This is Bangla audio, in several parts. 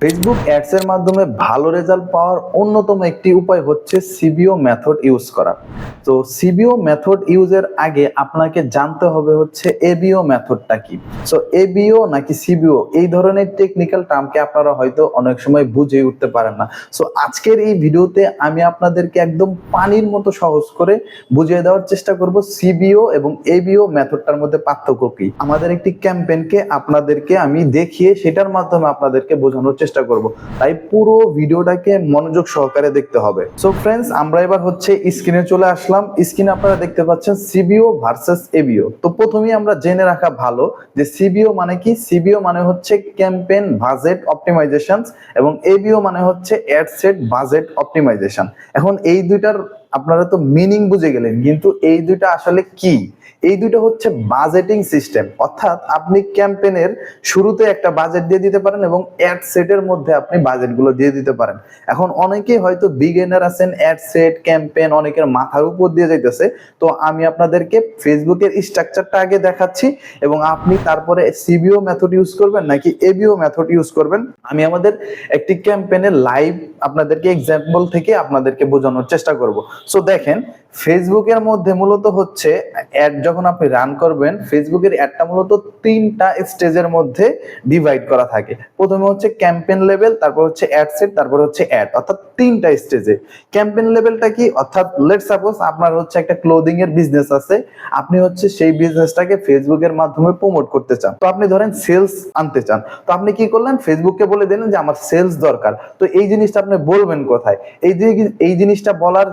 ফেসবুক অ্যাডস এর মাধ্যমে ভালো রেজাল্ট পাওয়ার অন্যতম একটি উপায় হচ্ছে সিবিও মেথড ইউজ করা। তো সিবিও মেথড ইউজের আগে আপনাকে জানতে হবে হচ্ছে এবিও মেথডটা কি। সো এবিও নাকি সিবিও এই ধরনের টেকনিক্যাল টার্মকে আপনারা হয়তো অনেক সময় বুঝে উঠতে পারেন না। সো আজকের এই ভিডিওতে আমি আপনাদেরকে একদম পানির মতো সহজ করে বুঝিয়ে দেওয়ার চেষ্টা করব সিবিও এবং এবিও মেথডটার মধ্যে পার্থক্য কি। আমাদের একটি ক্যাম্পেইনকে আপনাদেরকে আমি দেখিয়ে সেটার মাধ্যমে আপনাদেরকে বোঝানোর চেষ্টা করব। তাই পুরো ভিডিওটাকে মনোযোগ সহকারে দেখতে হবে। সো ফ্রেন্ডস আমরা এবার হচ্ছে স্ক্রিনে চলে আসলাম। স্ক্রিনে আপনারা দেখতে পাচ্ছেন সিবিও ভার্সেস এবিও। তো প্রথমেই আমরা জেনে রাখা ভালো যে সিবিও মানে কি? সিবিও মানে হচ্ছে ক্যাম্পেইন বাজেট অপটিমাইজেশন এবং এবিও মানে হচ্ছে অ্যাড সেট বাজেট অপটিমাইজেশন। এখন এই দুইটার আপনারা তো মিনিং বুঝে গেলেন, কিন্তু এই দুইটা আসলে কি? এই দুইটা হচ্ছে বাজেটিং সিস্টেম অর্থাৎ আপনি ক্যাম্পেনের শুরুতে একটা বাজেট দিয়ে দিতে পারেন এবং অ্যাড সেটের মধ্যে আপনি বাজেটগুলো দিয়ে দিতে পারেন। এখন অনেকেই হয়তো বিগিনার আছেন অ্যাড সেট ক্যাম্পেন অনেকের মাথার উপর দিয়ে যাইতেছে। তো আমি আপনাদেরকে ফেসবুকের স্ট্রাকচারটা আগে দেখাচ্ছি এবং আপনি তারপরে সিবিও মেথড ইউজ করবেন নাকি এবিও মেথড ইউজ করবেন। আমি আমাদের একটি ক্যাম্পেনের লাইভ আপনাদেরকে এক্সাম্পল থেকে আপনাদেরকে বোঝানোর চেষ্টা করব। সো দেখেন ফেসবুকের মধ্যে মূলত হচ্ছে অ্যাড যখন আপনি রান করবেন, ফেসবুকের অ্যাডটা মূলত তিনটা স্টেজের মধ্যে ডিভাইড করা থাকে। প্রথমে হচ্ছে ক্যাম্পেন লেভেল তারপর হচ্ছে অ্যাড সেট তারপর হচ্ছে অ্যাড অর্থাৎ তিনটা স্টেজে ক্যাম্পেন লেভেলটা কি? অর্থাৎ লেট সাপোজ আপনার হচ্ছে একটা ক্লোদিং এর বিজনেস আছে, আপনি হচ্ছে সেই বিজনেসটাকে ফেসবুকের মাধ্যমে প্রমোট করতে চান। তো আপনি ধরেন সেলস আনতে চান। তো আপনি কি করলেন? ফেসবুককে বলে দিলেন যে আমার সেলস দরকার। তো এই জিনিসটা আপনি বলবেন কোথায়? এই এই জিনিসটা বলার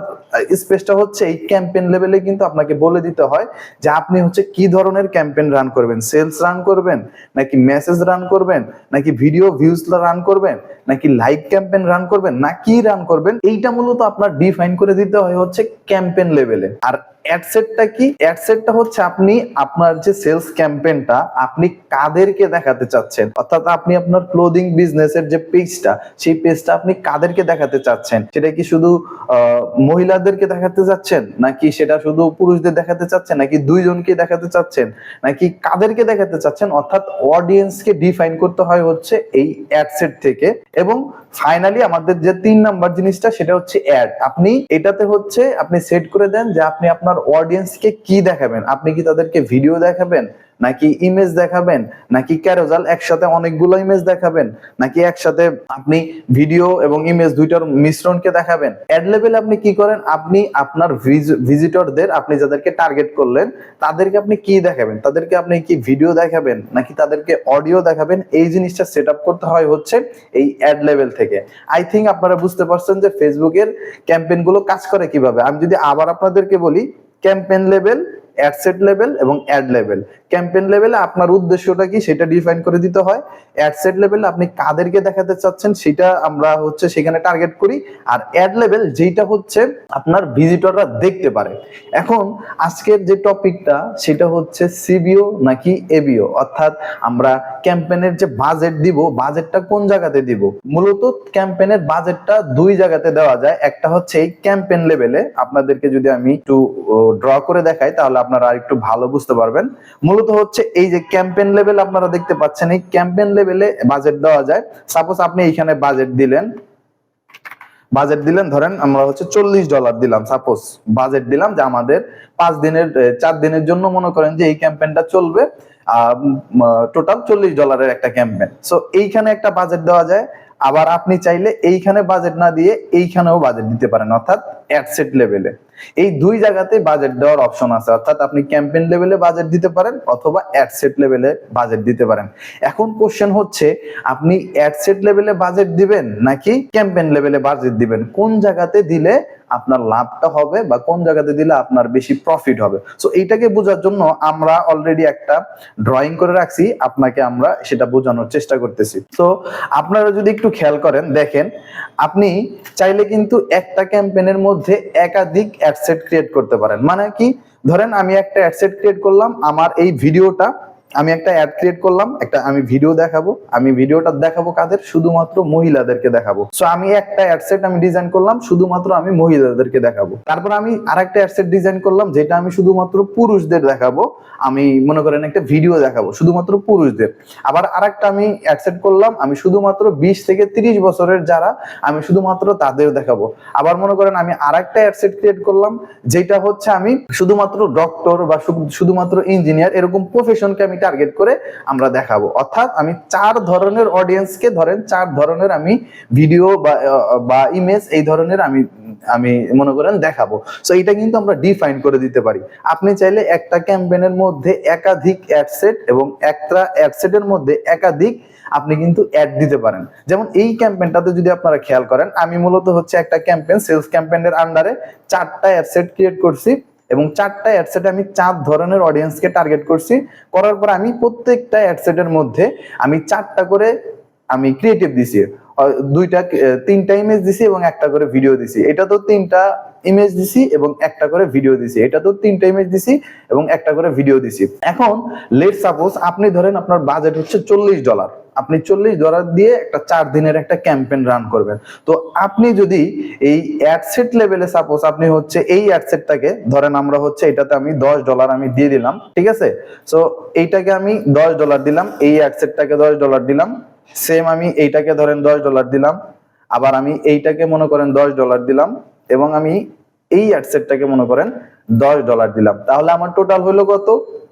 স্পেসটা হচ্ছে এই ক্যাম্পেইন লেভেলে কিন্তু আপনাকে বলে দিতে হয় যে আপনি হচ্ছে কি ধরনের ক্যাম্পেন রান করবেন? সেলস রান করবেন? নাকি মেসেজ রান করবেন? নাকি ভিডিও ভিউজ রান করবেন? নাকি লাইভ ক্যাম্পেন রান করবেন? না কি রান করবেন? এইটা মূলত আপনার ডিফাইন করে দিতে হয় হচ্ছে ক্যাম্পেন লেভেলে আর অ্যাডসেটটা কি? অ্যাডসেটটা হচ্ছে আপনি আপনার যে সেলস ক্যাম্পেইনটা আপনি কাদেরকে দেখাতে চাচ্ছেন। অর্থাৎ আপনি আপনার ক্লোদিং বিজনেসের যে পেজটা সেই পেজটা আপনি কাদেরকে দেখাতে চাচ্ছেন। সেটা কি শুধু মহিলাদেরকে দেখাতে চাচ্ছেন? নাকি সেটা শুধু পুরুষদের দেখাতে চাচ্ছেন? নাকি দুইজনকে দেখাতে চাচ্ছেন? নাকি কাদেরকে দেখাতে চাচ্ছেন? অর্থাৎ অডিয়েন্সকে ডিফাইন করতে হয় হচ্ছে এই অ্যাডসেট থেকে। এবং ফাইনালি আমাদের যে তিন নাম্বার জিনিসটা, সেটা হচ্ছে অ্যাড আপনি এটাতে হচ্ছে, আপনি সেট করে দেন যে আপনি আপনার অডিয়েন্সকে কি দেখাবেন? আপনি কি তাদেরকে ভিডিও দেখাবেন? নাকি ইমেজ দেখাবেন? নাকি ক্যারোজাল একসাথে অনেকগুলো ইমেজ দেখাবেন? নাকি একসাথে আপনি ভিডিও এবং ইমেজ দুইটার মিশ্রণকে দেখাবেন? অ্যাড লেভেল আপনি কি করেন? আপনি আপনার ভিজিটরদের আপনি যাদেরকে টার্গেট করলেন, তাদেরকে আপনি কি দেখাবেন? তাদেরকে আপনি কি ভিডিও দেখাবেন? নাকি তাদেরকে অডিও দেখাবেন? এই জিনিসটা সেট করতে হয় হচ্ছে এই অ্যাড লেভেল থেকে। আই থিঙ্ক আপনারা বুঝতে পারছেন যে ফেসবুকের ক্যাম্পেইনগুলো কাজ করে কীভাবে। আমি যদি আবার আপনাদেরকে বলি campaign level ad set level এবং অ্যাড লেভেল ক্যাম্পেইন লেভেলে আপনার উদ্দেশ্যটা কি? সেটা ডিফাইন করে দিতে হয়। অ্যাডসেট লেভেল আপনি কাদেরকে দেখাতে চাচ্ছেন, সেটা আমরা হচ্ছে সেখানে টার্গেট করি। আর অ্যাড লেভেল যেটা হচ্ছে, আপনার ভিজিটররা দেখতে পারে। এখন আজকের যে টপিকটা সেটা হচ্ছে সিবিও নাকি এবিও অর্থাৎ আমরা ক্যাম্পেইনের যে বাজেট দিব বাজেটটা কোন জায়গাতে দিব? মূলত ক্যাম্পেইনের বাজেটটা দুই জায়গাতে দেওয়া যায়। একটা হচ্ছে এই ক্যাম্পেইন লেভেলে আপনাদেরকে যদি আমি একটু ড্র করে দেখাই, তাহলে আপনারা একটু ভালো বুঝতে পারবেন। মূলত হচ্ছে এই যে ক্যাম্পেইন লেভেল আপনারা দেখতে পাচ্ছেন, এই ক্যাম্পেইন লেভেলে বাজেট দেওয়া যায়। সাপোজ আপনি এইখানে বাজেট দিলেন বাজেট দিলেন, ধরেন আমরা হচ্ছে চল্লিশ ডলার দিলাম। সাপোজ বাজেট দিলাম যে আমাদের পাঁচ দিনের চার দিনের জন্য মনে করেন যে এই ক্যাম্পেইনটা চলবে। টোটাল চল্লিশ ডলারের একটা ক্যাম্পেন সো এইখানে একটা বাজেট দেওয়া যায়। আবার আপনি চাইলে এইখানে বাজেট না দিয়ে এইখানেও বাজেট দিতে পারেন, অর্থাৎ অ্যাডসেট লেভেলে এই দুই জায়গাতে বাজেট দেওয়ার অপশন আছে, অর্থাৎ আপনি ক্যাম্পেইন লেভেলে বাজেট দিতে পারেন অথবা অ্যাডসেট লেভেলে বাজেট দিতে পারেন। এখন কোশ্চেন হচ্ছে, আপনি অ্যাডসেট লেভেলে বাজেট দিবেন নাকি ক্যাম্পেইন লেভেলে বাজেট দিবেন? কোন জায়গাতে দিলে আপনার লাভটা হবে বা কোন জায়গাতে দিলে আপনার বেশি প্রফিট হবে। সো এইটাকে বোঝার জন্য আমরা অলরেডি একটা ড্রয়িং করে রাখছি, আপনাকে আমরা সেটা বোঝানোর চেষ্টা করতেছি। তো আপনারা যদি একটু খেয়াল করেন, দেখেন, আপনি চাইলে কিন্তু একটা ক্যাম্পেনের মধ্যে একাধিক অ্যাডসেট ক্রিয়েট করতে পারেন। মানে কি? ধরেন আমি একটা অ্যাডসেট ক্রিয়েট করলাম, আমার এই ভিডিওটা আমি একটা অ্যাড ক্রিয়েট করলাম, একটা আমি ভিডিও দেখাবো। আমি ভিডিওটা দেখাবো কাদের? শুধুমাত্র মহিলাদেরকে দেখাবো। সো আমি একটা অ্যাডসেট আমি ডিজাইন করলাম, শুধুমাত্র আমি মহিলাদেরকে দেখাবো। তারপর আমি আরেকটা অ্যাডসেট ডিজাইন করলাম, যেটা আমি শুধুমাত্র পুরুষদের দেখাবো। আমি মনে করেন একটা ভিডিও দেখাবো, শুধুমাত্র পুরুষদের। আবার আরেকটা আমি অ্যাডসেট করলাম, আমি শুধুমাত্র বিশ থেকে তিরিশ বছরের যারা, আমি শুধুমাত্র তাদের দেখাবো। আবার মনে করেন আমি আরেকটা অ্যাডসেট ক্রিয়েট করলাম, যেটা হচ্ছে আমি শুধুমাত্র ডক্টর বা শুধুমাত্র ইঞ্জিনিয়ার এরকম প্রফেশনকে আমি টার্গেট করে আমরা দেখাবো। অর্থাৎ আমি চার ধরনের অডিয়েন্সকে ধরেন, চার ধরনের আমি ভিডিও বা ইমেজ এই ধরনের আমি আমি মনে করেন দেখাবো। সো এটা কিন্তু আমরা ডিফাইন করে দিতে পারি। আপনি চাইলে একটা ক্যাম্পেইনের মধ্যে একাধিক অ্যাডসেট এবং একটা অ্যাডসেটের মধ্যে একাধিক আপনি কিন্তু অ্যাড দিতে পারেন। যেমন এই ক্যাম্পেনটাতে যদি আপনারা খেয়াল করেন, আমি মূলত হচ্ছে একটা ক্যাম্পেন সেলস ক্যাম্পেইনের আন্ডারে চারটা অ্যাডসেট ক্রিয়েট করছি। এবং চারটা অ্যাডসেটে আমি চার ধরনের অডিয়েন্সকে টার্গেট করছি। করার পর আমি প্রত্যেকটা অ্যাডসেটের মধ্যে আমি চারটা করে আমি ক্রিয়েটিভ দিছি। দুইটা তিনটা ইমেজ দিছি এবং একটা করে ভিডিও দিছি। এটা তো তিনটা ইমেজ দিছি এবং একটা করে ভিডিও দিছি। এটা তো তিনটা ইমেজ দিছি এবং একটা করে ভিডিও দিছি। এখন লেট সাপোজ আপনি ধরেন আপনার বাজেট হচ্ছে চল্লিশ ডলার আপনি চল্লিশ ডলার দিয়ে একটা চার দিনের একটা ক্যাম্পেইন রান করবেন। তো আপনি যদি এই অ্যাডসেট লেভেলে সাপোজ আপনি হচ্ছে এই অ্যাডসেটটাকে ধরেন আমরা হচ্ছে এটাতে আমি দশ ডলার আমি দিয়ে দিলাম, ঠিক আছে? সো এইটাকে আমি দশ ডলার দিলাম, এই অ্যাডসেটটাকে দশ ডলার দিলাম সেম আমি এইটাকে ধরেন দশ ডলার দিলাম, আবার আমি এইটাকে মনে করেন দশ ডলার দিলাম, এবং আমি এই অ্যাডসেটটাকে মনে করেন দশ ডলার দিলাম। তাহলে আমার টোটাল হলো কত?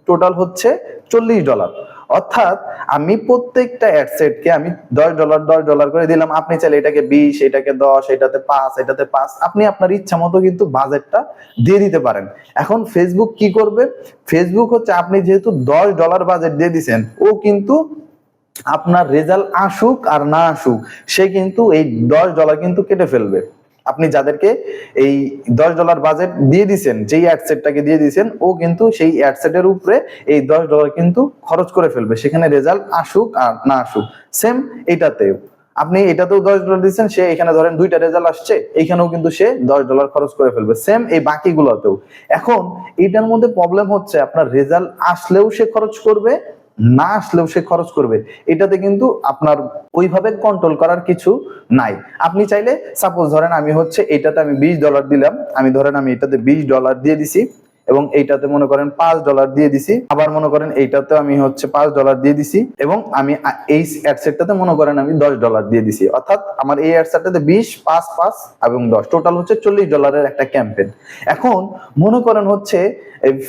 টোটাল হচ্ছে চল্লিশ ডলার অর্থাৎ আমি প্রত্যেকটা অ্যাডসেটকে আমি দশ ডলার দশ ডলার করে দিলাম। আপনি চাইলে এটাকে বিশ, এটাকে দশ, এটাতে পাঁচ এটাতে পাঁচ। আপনি আপনার ইচ্ছা মতো কিন্তু বাজেটটা দিয়ে দিতে পারেন। এখন ফেসবুক কি করবে? ফেসবুক হচ্ছে আপনি যেহেতু দশ ডলার বাজেট দিয়ে দিছেন, ও কিন্তু আপনার রেজাল্ট আসুক আর না আসুক, সে কিন্তু এই দশ ডলার কিন্তু কেটে ফেলবে। আপনি যাদেরকে এই দশ ডলার বাজেট দিয়ে দিচ্ছেন যেই অ্যাডসেটটাকে দিয়ে দিচ্ছেন ও কিন্তু সেই অ্যাডসেটের উপরে এই দশ ডলার কিন্তু খরচ করে ফেলবে। সেখানে রেজাল্ট আসুক আর না আসুক সেম এটাতেও। আপনি এটাতেও দশ ডলার দিচ্ছেন, সে এখানে ধরেন দুইটা রেজাল্ট আসছে, এইখানেও কিন্তু সে দশ ডলার খরচ করে ফেলবে সেম এই বাকিগুলোতেও। এখন এটার মধ্যে প্রবলেম হচ্ছে, আপনার রেজাল্ট আসলেও সে খরচ করবে না আসলেও সে খরচ করবে। এটাতে কিন্তু আপনার ওইভাবে কন্ট্রোল করার কিছু নাই। আপনি চাইলে সাপোজ ধরেন আমি হচ্ছে এটাতে আমি বিশ ডলার দিলাম, আমি ধরেন আমি এটাতে বিশ ডলার দিয়ে দিছি। এবং এইটাতে মনে করেন পাঁচ ডলার দিয়ে দিছি। আবার মনে করেন এইটাতে আমি হচ্ছে পাঁচ ডলার দিয়ে দিছি এবং আমি এই অ্যাডসেটটাতে মনে করেন আমি দশ ডলার দিয়ে দিছি। অর্থাৎ আমার এই অ্যাডসেটটাতে বিশ, পাঁচ পাঁচ এবং দশ। টোটাল হচ্ছে চল্লিশ ডলারের একটা ক্যাম্পেন এখন মনে করেন হচ্ছে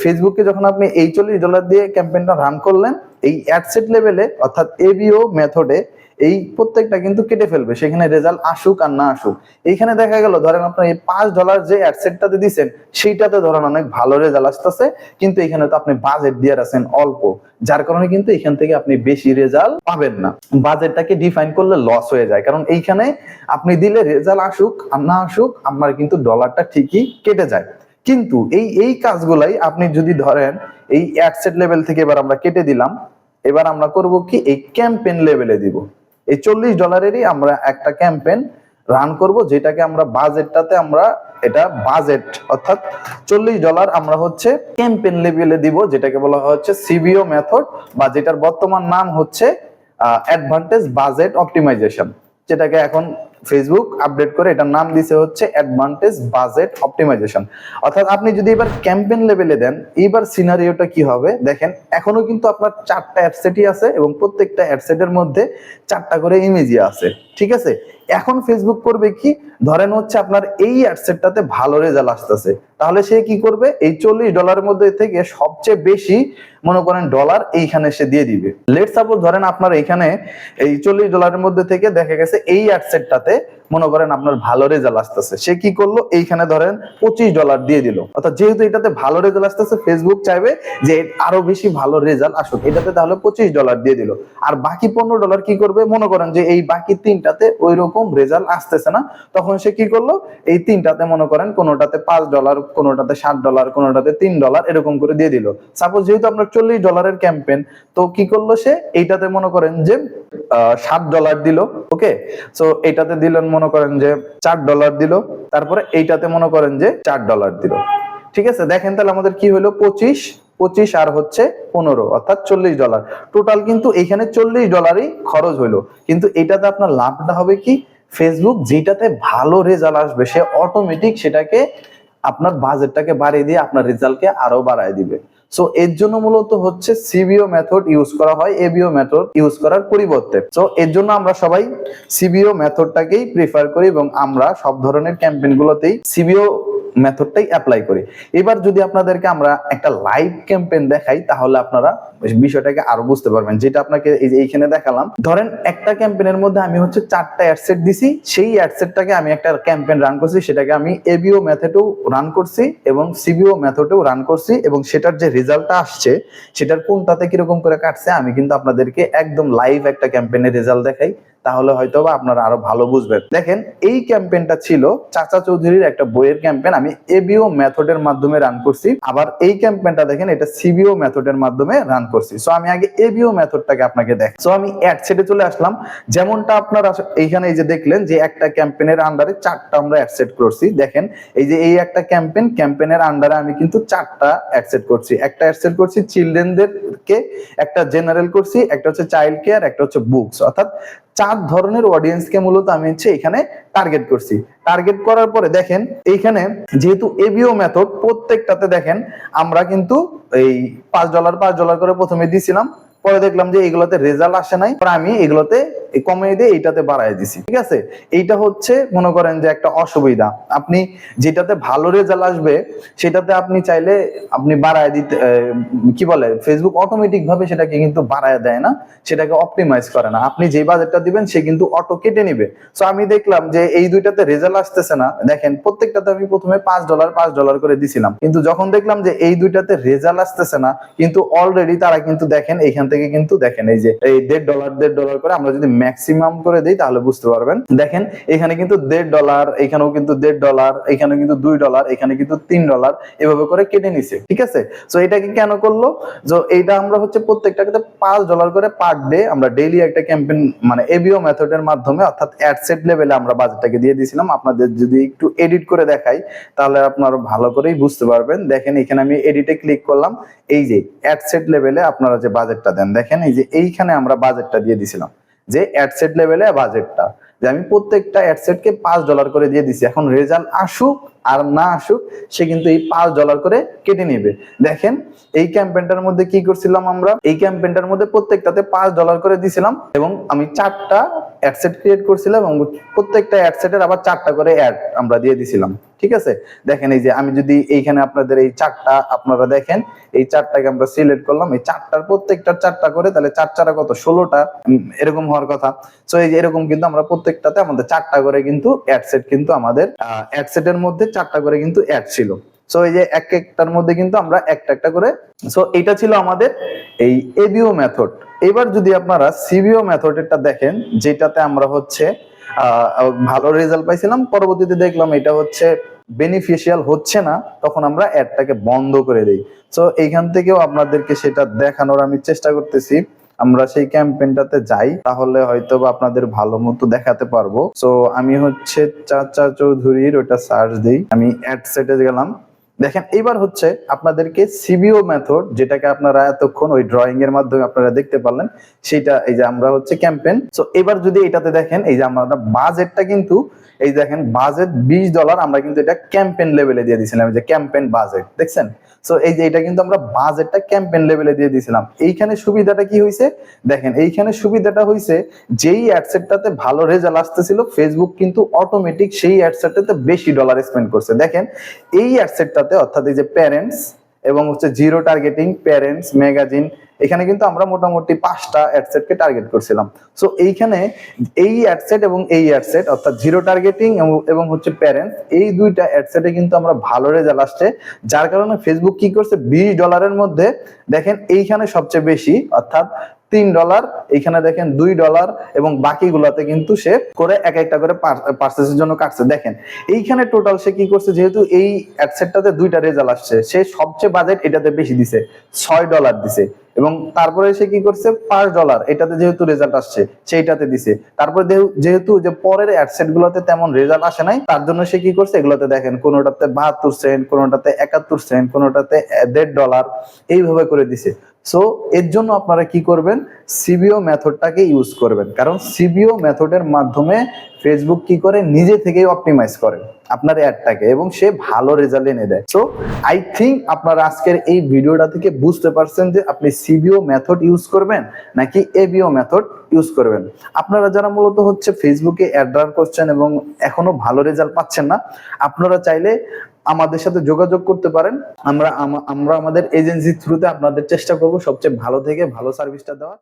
ফেসবুকে যখন আপনি এই চল্লিশ ডলার দিয়ে ক্যাম্পেনটা রান করলেন, এই অ্যাডসেট লেভেলে অর্থাৎ এবিও মেথডে এই প্রত্যেকটা কিন্তু কেটে ফেলবে, সেখানে রেজাল্ট আসুক আর না আসুক। এইখানে দেখা গেল, ধরেন আপনার এই পাঁচ ডলার যে অ্যাডসেটটাতে দিচ্ছেন সেইটাতে ধরেন অনেক ভালো রেজাল্ট আসতেছে, কিন্তু এখানে তো আপনি বাজেট দিয়ে রাখছেন অল্প, যার কারণে কিন্তু এখান থেকে আপনি বেশি রেজাল্ট পাবেন না। বাজেটটাকে ডিফাইন করলে লস হয়ে যায়, কারণ এইখানে আপনি দিলে রেজাল্ট আসুক আর না আসুক, আপনার কিন্তু ডলারটা ঠিকই কেটে যায়। কিন্তু এই এই কাজগুলাই আপনি যদি ধরেন, এই অ্যাডসেট লেভেল থেকে এবার আমরা কেটে দিলাম, এবার আমরা করব কি? এই ক্যাম্পেইন লেভেলে দিব। এই চল্লিশ ডলারেরই আমরা একটা ক্যাম্পেন রান করব, যেটাকে আমরা বাজেটটাতে আমরা এটা বাজেট, অর্থাৎ চল্লিশ ডলার আমরা হচ্ছে ক্যাম্পেন লেভেলে দিব, যেটাকে বলা হচ্ছে সিবিও মেথড, বা যেটার বর্তমান নাম হচ্ছে অ্যাডভান্টেজ বাজেট অপটিমাইজেশন যেটাকে এখন ফেসবুক আপডেট করে এটার নাম দিছে হচ্ছে অ্যাডভান্টেজ বাজেট অপটিমাইজেশন অর্থাৎ আপনি যদি এবার ক্যাম্পেইন লেভেলে দেন এইবার সিনারিওটা কি হবে? দেখেন, এখনও কিন্তু আপনার চারটা অ্যাডসেটই আছে এবং প্রত্যেকটা অ্যাডসেটের মধ্যে চারটা করে ইমেজই আছে, ঠিক আছে? এখন ফেসবুক করবে কি? ধরেন হচ্ছে আপনার এই অ্যাডসেটটাতে ভালো রেজাল্ট আসতেছে। তাহলে সে কি করবে? এই চল্লিশ ডলারের মধ্যে থেকে সবচেয়ে বেশি, মনে করেন ডলার এইখানে সে দিয়ে দিবে। লেট সাপোজ ধরেন আপনার এইখানে এই চল্লিশ ডলারের মধ্যে থেকে দেখা গেছে এই অ্যাডসেটটাতে মনে করেন আপনার ভালো রেজাল্ট আসতেছে। সে কি করল? এইখানে ধরেন পঁচিশ ডলার দিয়ে দিল। অর্থাৎ যেহেতু এটাতে ভালো রেজাল্ট আসতেছে ফেসবুক চাইবে যে আরও বেশি ভালো রেজাল্ট আসুক। এটাতে তাহলে পঁচিশ ডলার দিয়ে দিল। আর বাকি পনেরো ডলার কি করবে? মনে করেন যে এই বাকি তিনটাতে ওই রকম রেজাল্ট আসতেছে না। তখন সে কি করল? এই তিনটাতে মনে করেন কোনোটাতে পাঁচ ডলার কোনোটাতে সাত ডলার কোনোটাতে তিন ডলার এরকম করে দিয়ে দিল। সাপোজ যেহেতু আপনার চল্লিশ ডলারের ক্যাম্পেইন তো কি করল সে? এইটাতে মনে করেন যে সাত ডলার দিল ওকে সো এইটাতে দিলেন মনে করেন যে, চার ডলার দিল, তারপরে এইটাতে মনে করেন যে, চার ডলার দিল। ঠিক আছে? দেখেন তাহলে আমাদের কি হলো? পঁচিশ পঁচিশ আর হচ্ছে পনেরো, অর্থাৎ চল্লিশ ডলার টোটাল কিন্তু এখানে চল্লিশ ডলারই খরচ হলো কিন্তু এটাতে আপনার লাভটা হবে কি? ফেসবুক যেটাতে ভালো রেজাল্ট আসবে, সে অটোমেটিক সেটাকে আপনার বাজেটটাকে বাড়িয়ে দিয়ে আপনার রেজাল্টকে আরও বাড়ায় দিবে। সো এর জন্য মূলত হচ্ছে সিবিও মেথড ইউজ করা হয়, এবিও মেথড ইউজ করার পরিবর্তে। সো এর জন্য আমরা সবাই সিবিও মেথডটাকেই প্রিফার করি এবং আমরা সব ধরনের ক্যাম্পেইনগুলোতেই সিবিও মেথডটাই অ্যাপ্লাই করি। এবার যদি আপনাদেরকে আমরা একটা লাইভ ক্যাম্পেইন দেখাই, তাহলে আপনারা বিষয়টাকে আরও বুঝতে পারবেন। যেটা আপনাকে এই যে এইখানে দেখালাম, ধরেন একটা ক্যাম্পেইনের মধ্যে আমি হচ্ছে চারটা অ্যাডসেট দিছি, সেই অ্যাডসেটটাকে আমি একটা ক্যাম্পেইন রান করছি, সেটাকে আমি এবিও মেথডেও রান করছি এবং সিবিও মেথডেও রান করছি এবং সেটার যে রেজাল্টটা আসছে, সেটার কোনটাতে কীরকম করে কাটছে, আমি কিন্তু আপনাদেরকে একদম লাইভ একটা ক্যাম্পেইনের রেজাল্ট দেখাই। তাহলে হয়তো বা আপনারা আরও ভালো বুঝবেন। দেখেন, এই ক্যাম্পেইনটা ছিল চাচা চৌধুরীর একটা বইয়ের ক্যাম্পেইন। আমি এবিও মেথডের মাধ্যমে রান করছি। আবার এই ক্যাম্পেইনটা দেখেন, এটা সিবিও মেথডের মাধ্যমে রান করছি। সো আমি আগে এবিও মেথডটাকে আপনাকে দেখ সো আমি অ্যাড সেটে চলে আসলাম। যেমনটা আপনারা এইখানে এই যে দেখলেন যে একটা ক্যাম্পেইনের আন্ডারে চারটা আমরা অ্যাড সেট করছি। দেখেন, এই যে এই একটা ক্যাম্পেইন, ক্যাম্পেইনের আন্ডারে আমি কিন্তু চারটা অ্যাড সেট করছি। একটা অ্যাড সেট করছি চিলড্রেনদেরকে একটা জেনারেল করছি, একটা হচ্ছে চাইল্ড কেয়ার একটা হচ্ছে বুকস অর্থাৎ চার ধরনের অডিয়েন্সকে মূলত আমি হচ্ছে এখানে টার্গেট করছি। টার্গেট করার পরে দেখেন, এইখানে যেহেতু এবিও মেথড প্রত্যেকটাতে দেখেন, আমরা কিন্তু এই পাঁচ ডলার পাঁচ ডলার করে প্রথমে দিছিলাম। পরে দেখলাম যে এগুলোতে রেজাল্ট আসে নাই। আমি এগুলোতে কমিয়ে দিয়ে এইটাতে বাড়ায় দিছি। ঠিক আছে? এইটা হচ্ছে, মনে করেন যে একটা অসুবিধা। আপনি যেটাতে ভালো রেজাল্ট আসবে, সেটাতে আপনি চাইলে আপনি বাড়ায় দিতে কি বলে ফেসবুক অটোমেটিক ভাবে সেটাকে কিন্তু বাড়ায় দেয় না। সেটাকে অপটিমাইজ করে না। আপনি যে বাজেটটা দিবেন, সে কিন্তু অটো কেটে নিবে। সো আমি দেখলাম যে এই দুইটাতে রেজাল্ট আসতেছে না। দেখেন, প্রত্যেকটাতে আমি প্রথমে পাঁচ ডলার পাঁচ ডলার করে দিছিলাম। কিন্তু যখন দেখলাম যে এই দুইটাতে রেজাল্ট আসতেছে না, কিন্তু অলরেডি তারা কিন্তু দেখেন এইখান থেকে কিন্তু দেখেন, এই যে, এই দেড় ডলার দেড় ডলার করে আমরা যদি ম্যাক্সিমাম করে দিই, তাহলে বুঝতে পারবেন। দেখেন, এখানে কিন্তু দেড় ডলার এখানেও কিন্তু দেড় ডলার এখানে কিন্তু দুই ডলার এখানে কিন্তু তিন ডলার এভাবে করে কেটে নিছে, ঠিক আছে? সো এটাকে কেন করল? যে এইটা আমরা হচ্ছে প্রত্যেকটাকে পাঁচ ডলার করে পার ডে আমরা ডেইলি একটা ক্যাম্পেইন মানে এবিও মেথডের মাধ্যমে, অর্থাৎ অ্যাডসেট লেভেলে আমরা বাজেটটাকে দিয়ে দিয়েছিলাম। আপনাদের যদি একটু এডিট করে দেখাই, তাহলে আপনারা ভালো করেই বুঝতে পারবেন। দেখেন, এখানে আমি এডিটে ক্লিক করলাম। এই যে অ্যাডসেট লেভেলে আপনারা যে বাজেটটা দেন, দেখেন, এই যে এইখানে আমরা বাজেটটা দিয়ে দিছিলাম। যে অ্যাডসেট লেভেলে বাজেটটা যে আমি প্রত্যেকটা অ্যাডসেটকে পাঁচ ডলার করে দিয়ে দিছি। এখন রেজাল্ট আসুক আর না আসুক, সে কিন্তু এই পাঁচ ডলার করে কেটে নেবে। দেখেন, এই ক্যাম্পেইনটার মধ্যে কি করছিলাম আমরা? এই ক্যাম্পেইনটার মধ্যে প্রত্যেকটাতে পাঁচ ডলার করে দিছিলাম এবং আমি চারটা অ্যাডসেট ক্রিয়েট করছিলাম এবং প্রত্যেকটা অ্যাডসেটের আবার চারটা করে অ্যাড আমরা দিয়ে দিছিলাম। ঠিক আছে? দেখেন এই যে আমি যদি এইখানে আপনাদের এই চারটা আপনারা দেখেন, এই চারটাকে আমরা সিলেক্ট করলাম, এই চারটার প্রত্যেকটার চারটা করে, তাহলে চার চারা কত? ষোলোটা? এরকম হওয়ার কথা। সো এই যে এরকম কিন্তু আমরা প্রত্যেকটাতে আমাদের চারটা করে কিন্তু অ্যাডসেট কিন্তু আমাদের অ্যাডসেটের মধ্যে চারটা করে কিন্তু অ্যাড ছিল। সো এই যে এক একটার মধ্যে কিন্তু আমরা একটা একটা করে সো এটা ছিল আমাদের এই এবিও মেথড এবার যদি আপনারা সিবিও মেথডেরটা দেখেন, যেটাতে আমরা হচ্ছে ভালো রেজাল্ট পাইছিলাম, পরবর্তীতে দেখলাম এটা হচ্ছে বেনিফিশিয়াল হচ্ছে না, তখন আমরা অ্যাডটাকে বন্ধ করে দেই। সো এইখান থেকেও আপনাদেরকে সেটা দেখানোর আমি চেষ্টা করতেছি। আমরা সেই ক্যাম্পেইনটাতে যাই, তাহলে হয়তো বা আপনাদের ভালো মতো দেখাতে পারব। সো আমি হচ্ছে চাচা চৌধুরীর ওটা সার্চ দিই। আমি অ্যাড সেটে গেলাম। দেখেন, এইবার হচ্ছে আপনাদেরকে সিবিও মেথড যেটাকে আপনারা এতক্ষণ ওই ড্রয়িং এর মাধ্যমে আপনারা দেখতে পারলেন, সেটা এই যে আমরা হচ্ছে ক্যাম্পেইন সো এবার যদি এটাতে দেখেন, এই যে আমরা বাজেটটা কিন্তু, এই দেখেন বাজেট বিশ ডলার আমরা কিন্তু এটা ক্যাম্পেইন লেভেলে দিয়ে দিয়েছিলাম যে ক্যাম্পেইন বাজেট দেখছেন? সো এই যে এটা কিন্তু আমরা বাজেটটা ক্যাম্পেন লেভেলে দিয়ে দিয়েছিলাম। এইখানে সুবিধাটা কি হয়েছে দেখেন, এইখানে সুবিধাটা হয়েছে যেই অ্যাডসেটটাতে ভালো রেজাল্ট আসতেছিল ফেসবুক কিন্তু অটোমেটিক সেই অ্যাডসেটটাতে বেশি ডলার স্পেন্ড করছে। দেখেন, এই অ্যাডসেটটাতে অর্থাৎ এই যে প্যারেন্টস এবং হচ্ছে জিরো টার্গেটিং প্যারেন্টস ম্যাগাজিন এখানে কিন্তু আমরা মোটামুটি পাঁচটা অ্যাডসেটকে টার্গেট করছিলাম। সো এইখানে এই অ্যাডসেট এবং এই অ্যাডসেট অর্থাৎ জিরো টার্গেটিং এবং হচ্ছে প্যারেন্টস এই দুইটা অ্যাডসেটে কিন্তু আমরা ভালো রেজাল্ট আসছে। যার কারণে ফেসবুক কি করছে? বিশ ডলারের মধ্যে দেখেন এইখানে সবচেয়ে বেশি, অর্থাৎ তিন ডলার এখানে দেখেন দুই ডলার এবং বাকিগুলোতে কিন্তু সে করে এক একটা করে পার্সেসের জন্য কাটছে। দেখেন, এইখানে টোটাল সে কি করছে? যেহেতু এই অ্যাডসেটটাতে দুইটা রেজাল্ট আসছে, সে সবচেয়ে বাজেট এটাতে বেশি দিছে, ছয় ডলার দিছে। এবং তারপরে সে কি করছে? পাঁচ ডলার এটাতে যেহেতু রেজাল্ট আসছে, সেইটাতে দিছে। তারপরে যেহেতু যে পরের অ্যাডসেট গুলোতে তেমন রেজাল্ট আসে নাই, তার জন্য সে কি করছে? এগুলোতে দেখেন, কোনোটাতে বাহাত্তর সেন্ট কোনোটাতে একাত্তর সেন্ট কোনোটাতে দেড় ডলার এইভাবে করে দিছে। সো এর জন্য আপনারা কি করবেন? সিবিও মেথডটাকে ইউজ করবেন। কারণ সিবিও মেথডের মাধ্যমে ফেসবুক কি করে? নিজে থেকেই অপটিমাইজ করে আপনার অ্যাডটাকে এবং সে ভালো রেজাল্ট এনে দেয়। সো আই থিঙ্ক আপনারা আজকের এই ভিডিওটা থেকে বুঝতে পারছেন যে আপনি সিবিও মেথড ইউজ করবেন নাকি এবিও মেথড ইউজ করবেন। আপনারা যারা মূলত হচ্ছে ফেসবুকে অ্যাড রান করছেন এবং এখনও ভালো রেজাল্ট পাচ্ছেন না, আপনারা চাইলে আমাদের সাথে যোগাযোগ করতে পারেন। আমরা আমা- আমরা আমাদের এজেন্সির থ্রুতে আপনাদের চেষ্টা করব সবচেয়ে ভালো থেকে ভালো সার্ভিসটা দেওয়া